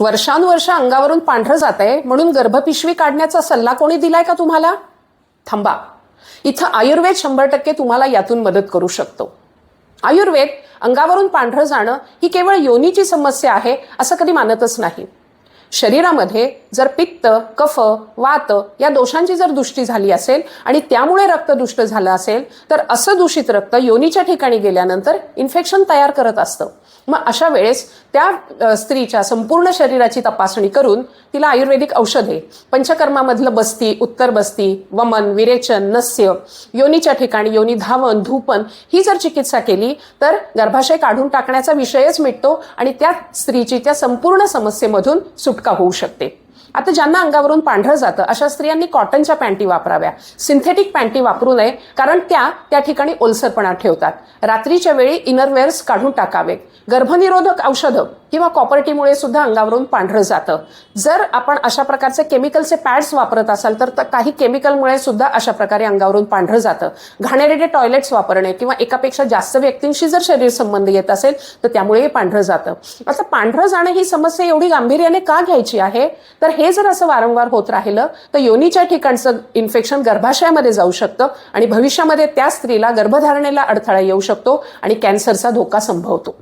वर्षानुवर्ष अंगावरून पांढरं जात आहे म्हणून गर्भपिशवी काढण्याचा सल्ला कोणी दिलाय का तुम्हाला? थांबा. इथं आयुर्वेद शंभर टक्के तुम्हाला यातून मदत करू शकतो. आयुर्वेद अंगावरून पांढरं जाणं ही केवळ योनीची समस्या आहे असं कधी मानतच नाही. शरीरामध्ये जर पित्त कफ वात या दोषांची जर दृष्टी झाली असेल आणि त्यामुळे रक्त दुष्ट झालं असेल तर असं दूषित रक्त योनीच्या ठिकाणी गेल्यानंतर इन्फेक्शन तयार करत असतं. मग अशा वेळेस त्या स्त्रीच्या संपूर्ण शरीराची तपासणी करून तिला आयुर्वेदिक औषधे पंचकर्मामधलं बस्ती उत्तर बस्ती वमन विरेचन नस्य योनीच्या ठिकाणी योनी धावन धूपन ही जर चिकित्सा केली तर गर्भाशय काढून टाकण्याचा विषयच मिटतो आणि त्या स्त्रीची त्या संपूर्ण समस्येमधून सुटका होऊ शकते. आता ज्यांना अंगावरून पांढरं जातं अशा स्त्रियांनी कॉटनच्या पॅन्टी वापराव्या. सिंथेटिक पॅन्टी वापरू नये कारण त्या त्या ठिकाणी ओलसरपणा ठेवतात. रात्रीच्या वेळी इनरवेअर्स काढून टाकावे गर्भनिरोधक औषधं किंवा कॉपर्टीमुळे सुद्धा अंगावरून पांढरं जातं. जर आपण अशा प्रकारचे केमिकलचे पॅड्स वापरत असाल तर काही केमिकलमुळे सुद्धा अशा प्रकारे अंगावरून पांढरं जातं. घाणेरडे टॉयलेट्स वापरणे किंवा एकापेक्षा जास्त व्यक्तींशी जर शरीर संबंध येत असेल तर त्यामुळे पांढरं जातं. आता पांढरं जाणं ही समस्या एवढी गांभीर्याने का घ्यायची आहे? तर हे जर असं वारंवार होत राहिलं तर योनीच्या ठिकाणचं इन्फेक्शन गर्भाशयामध्ये जाऊ शकतं आणि भविष्यामध्ये त्या स्त्रीला गर्भधारणेला अडथळा येऊ शकतो आणि कॅन्सरचा धोका संभवतो.